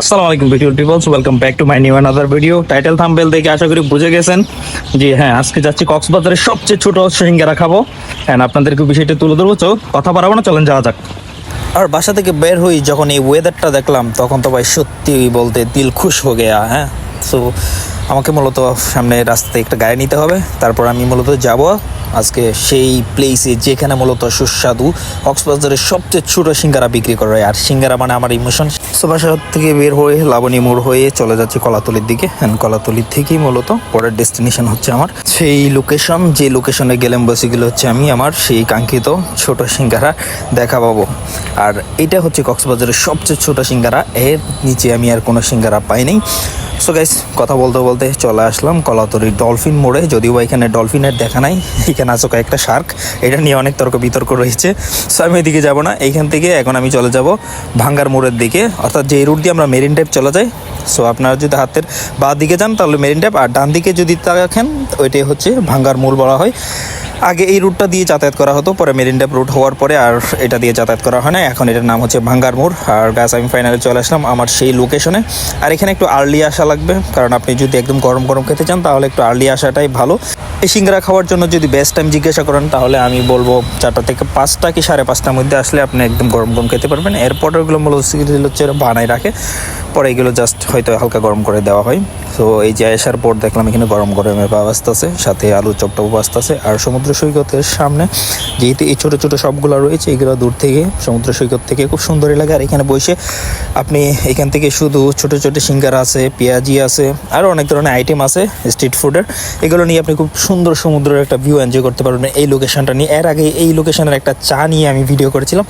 আসসালামু আলাইকুম video peoples welcome back to my new another video title thumbnail দেখে আশা করি বুঝে গেছেন যে হ্যাঁ আজকে যাচ্ছি কক্সবাজারের সবচেয়ে ছোট সিঙ্গারা খাব। হ্যাঁ আপনাদেরকে বিষয়টা তুলে ধরবো। চো কথা বাড়াবো না, চলেন, যাওয়া যাক। আর বাসা থেকে বের হই যখন এই ওয়েদারটা দেখলাম, তখন তো ভাই সত্যি বলতে দিল খুশ হয়ে গেয়া হ্যাঁ? সো আমাকে মূলত সামনে রাস্তাতে একটা গাড়ি নিতে হবে। তারপর আমি মূলত যাব আজকে সেই প্লেসে যেখানে মূলত সুস্বাদু কক্সবাজারের সবচেয়ে ছোট সিঙ্গারা বিক্রি করা। হয় আর সিঙ্গারা মানে আমার ইমোশন সো বাসা থেকে বের হয়ে লাবণী মোড় হয়ে চলে যাচ্ছি কলাতলির দিকে। অ্যান্ড কলাতলির থেকেই মূলত পরের ডেস্টিনেশন হচ্ছে আমার। সেই লোকেশন যে লোকেশনে গেলাম বসেগুলো হচ্ছে আমি, আমার সেই কাঙ্ক্ষিত ছোট সিঙ্গারা দেখা পাবো আর এটা হচ্ছে কক্সবাজারের সবচেয়ে ছোট সিঙ্গারা। এর নিচে আমি আর কোনো সিঙ্গারা পাইনি সো গাইস কথা বলতে বলতে চলে আসলাম কলাতরি ডলফিন মোড়ে। যদিও এখানে ডলফিনের দেখা নাই, এখানে আসো কয়েকটা শার্ক এটা নিয়ে অনেক তর্ক বিতর্ক রয়েছে। সো আমি এদিকে যাব না এইখান থেকে এখন আমি চলে যাব ভাঙ্গার মোড়ের দিকে। অর্থাৎ যে রুট দিয়ে আমরা মেরিন টাইপ চলে যাই সো আপনারা যদি হাতের বা দিকে যান, তাহলে মেরিন টাইপ আর ডান দিকে যদি তাকান ওইটাই হচ্ছে ভাঙ্গার মোড় বলা হয়। আগে এই রুটটা দিয়ে যাতায়াত করা হতো, পরে মেরিনডাপ রুট হওয়ার পরে আর এটা দিয়ে যাতায়াত করা হয় না এখন এটার নাম হচ্ছে ভাঙ্গার মোড়। আর গাছ আমি ফাইনালে চলে আসলাম আমার সেই লোকেশনে আর এখানে একটু আর্লি আসা লাগবে, কারণ আপনি যদি একদম গরম গরম খেতে চান, তাহলে একটু আর্লি আসাটাই ভালো। এই সিঙ্গারা খাওয়ার জন্য যদি বেস্ট টাইম জিজ্ঞাসা করেন, তাহলে আমি বলব চারটা থেকে পাঁচটা কি সাড়ে পাঁচটার মধ্যে আসলে আপনি একদম গরম গরম খেতে পারবেন। এরপরেরগুলো মূলত সিরিয়াল হচ্ছে বানায় রাখে। পরে এগুলো জাস্ট হয়তো হালকা গরম করে দেওয়া হয়। তো এই যে আসার পর দেখলাম, এখানে গরম গরমের ব্যবস্থা আছে সাথে আলু চপটা ব্যবস্থা আছে আর সমুদ্র সৈকতের সামনে, যেহেতু এই ছোটো ছোটো সবগুলো রয়েছে, এগুলো দূর থেকে, সমুদ্র সৈকত থেকে খুব সুন্দর লাগে। আর এখানে বসে আপনি এখান থেকে শুধু ছোটো ছোটো সিঙ্গার আছে, পেঁয়াজি আছে আরও অনেক ধরনের আইটেম আছে স্ট্রিট ফুডের এগুলো নিয়ে আপনি খুব সুন্দর সমুদ্রের একটা ভিউ এনজয় করতে পারবেন এই লোকেশনটা নিয়ে। এর আগে এই লোকেশনের একটা চা নিয়ে আমি ভিডিও করেছিলাম।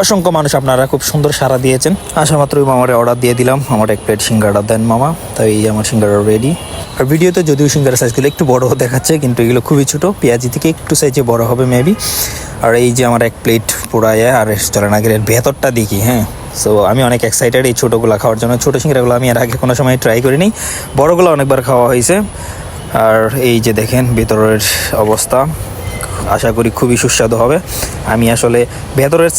অসংখ্য মানুষ আপনারা খুব সুন্দর সাড়া দিয়েছেন। আসা মাত্রই অর্ডার দিয়ে দিলাম। আমার এক প্লেট সিঙ্গারা দেন মামা। তাই এই আমার সিঙ্গারা রেডি আর ভিডিওতে যদিও সিঙ্গারা সাইজগুলো একটু বড় দেখাচ্ছে, কিন্তু এগুলো খুবই ছোটো। পেঁয়াজি থেকে একটু সাইজে বড় হবে মেবি আর এই যে আমার এক প্লেট পোড়ায় আর চলেন আগের ভেতরটা দেখি হ্যাঁ। সো আমি অনেক এক্সাইটেড এই ছোটোগুলো খাওয়ার জন্য। ছোটো সিঙ্গারাগুলো আমি আর আগে কোনো সময় ট্রাই করিনি। বড়গুলো অনেকবার খাওয়া হয়েছে। আর এই যে দেখেন, ভেতরের অবস্থা। আশা করি খুবই সুস্বাদু হবে। আমি আসলে ভেতরের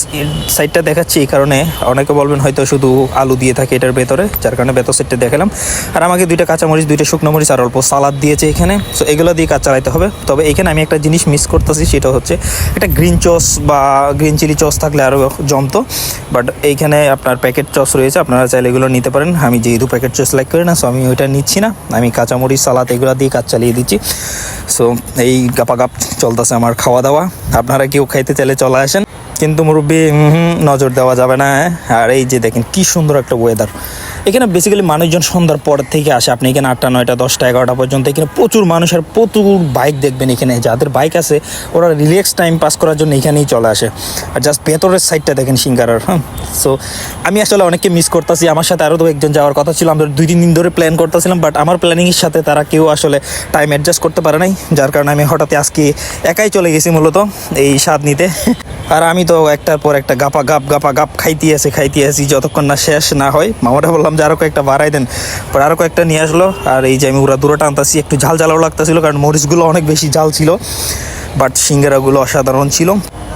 সাইডটা দেখাচ্ছি এই কারণে অনেকে বলবেন হয়তো শুধু আলু দিয়ে থাকে এটার ভেতরে, যার কারণে ভেতর সাইডটা দেখালাম। আর আমাকে দুইটা কাঁচামরিচ, দুইটা শুকনো মরিচ আর অল্প সালাদ দিয়েছে এখানে। সো এগুলো দিয়ে কাজ চালাইতে হবে। তবে এখানে আমি একটা জিনিস মিস করতেছি, সেটা হচ্ছে একটা গ্রিন চস বা গ্রিন চিলি চস থাকলে আরও জমতো। বাট এইখানে আপনার প্যাকেট চস রয়েছে, আপনারা চাইলে এগুলো নিতে পারেন। আমি যেহেতু প্যাকেট চস লাইক করি না সো আমি ওইটা নিচ্ছি না। আমি কাঁচামরিচ, সালাদ এগুলো দিয়ে কাজ চালিয়ে দিচ্ছি। সো এই গাপাগাপ চলতেছে আমার খাওয়া দাওয়া আপনারা কেউ খাইতে চাইলে চলে আসেন। কিন্তু মুরব্বী নজর দেওয়া যাবে না হ্যাঁ? আর এই যে দেখেন, কি সুন্দর একটা ওয়েদার এখানে বেসিক্যালি মানুষজন সন্ধ্যার পর থেকে আসে। আপনি এখানে আটটা, নয়টা, দশটা, এগারোটা পর্যন্ত এখানে প্রচুর মানুষের, প্রচুর বাইক দেখবেন এখানে। যাদের বাইক আছে, ওরা রিল্যাক্স টাইম পাস করার জন্য এখানেই চলে আসে। আর জাস্ট ভেতরের সাইডটা দেখেন সিঙ্গারার হ্যাঁ? সো আমি আসলে অনেককে মিস করতেছি। আমার সাথে আরও একজন যাওয়ার কথা ছিল। আমরা দুই, তিন দিন ধরে প্ল্যান করতেছিলাম বাট আমার প্ল্যানিংয়ের সাথে তারা কেউ আসলে টাইম অ্যাডজাস্ট করতে পারে নাই। যার কারণে আমি হঠাৎ আজকে একাই চলে গেছি মূলত এই স্বাদ নিতে। আর আমি তো একটার পর একটা গাপা গাপ গাপা গাপ খাইতে আসি খাইতে আসি যতক্ষণ না শেষ না হয় মামাটা বললাম যে আরও কয়েকটা বাড়াই দেন। পরে আরও কয়েকটা নিয়ে আসলো। আর এই যে আমি ওরা দূরে টানতাছি একটু ঝাল ঝালও লাগতেছিল, কারণ মরিচগুলো অনেক বেশি ঝাল ছিল। বাট সিঙ্গারাগুলো অসাধারণ ছিল।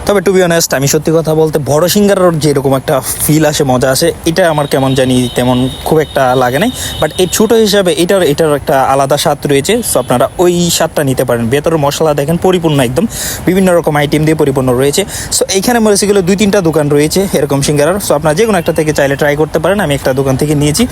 তবে টু বি অনেস্ট আমি সত্যি কথা বলতে বড় সিঙ্গারার যেরকম একটা ফিল আসে, মজা আসে, এটা আমার কেমন জানি তেমন খুব একটা লাগে নাই। বাট এই ছোটো হিসাবে এটার এটার একটা আলাদা স্বাদ রয়েছে। সো আপনারা ওই স্বাদটা নিতে পারেন। ভেতরের মশলা দেখেন পরিপূর্ণ একদম। বিভিন্ন রকম আইটেম দিয়ে পরিপূর্ণ রয়েছে। সো এইখানে মরিচিগুলো দুই তিনটা দোকান রয়েছে এরকম সিঙ্গারার। সো আপনারা যে কোনো একটা থেকে চাইলে ট্রাই করতে পারেন। আমি একটা দোকান থেকে নিয়েছি।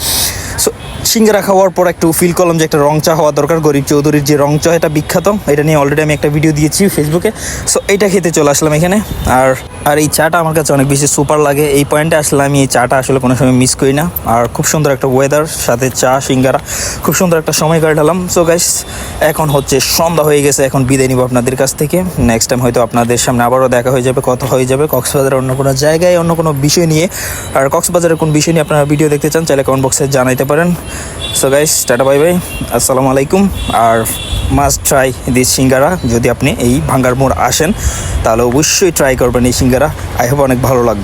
সো সিঙ্গারা খাওয়ার পর একটু ফিল করলাম যে একটা রং চা হওয়া দরকার। গরিব চৌধুরীর যে রং চা, এটা বিখ্যাত। এটা নিয়ে অলরেডি আমি একটা ভিডিও দিয়েছি ফেসবুকে সো এইটা খেতে চলে আসলাম এখানে। আর আর এই চাটা আমার কাছে অনেক বেশি সুপার লাগে। এই পয়েন্টে আসলে আমি এই চাটা আসলে কোনো সময় মিস করি না। আর খুব সুন্দর একটা ওয়েদার সাথে চা, সিঙ্গারা, খুব সুন্দর একটা সময় কাটালাম। সো গাইস এখন হচ্ছে সন্ধ্যা হয়ে গেছে। এখন বিদায় নিব আপনাদের কাছ থেকে। নেক্সট টাইম হয়তো আপনাদের সামনে আবারও দেখা হয়ে যাবে, কথা হয়ে যাবে কক্সবাজারের অন্য কোনো জায়গায়, অন্য কোনো বিষয় নিয়ে। আর কক্সবাজারের কোন বিষয় নিয়ে আপনারা ভিডিও দেখতে চান, চাইলে কমেন্ট বক্সে জানাইতে পারেন। So guys tata bye bye আসসালামু আলাইকুম। আর মাস্ট ট্রাই দিস সিঙ্গারা। যদি আপনি এই ভাঙ্গার মোড় আসেন, তাহলে অবশ্যই ট্রাই করবেন এই সিঙ্গারা। আই হোপ অনেক ভালো লাগবে।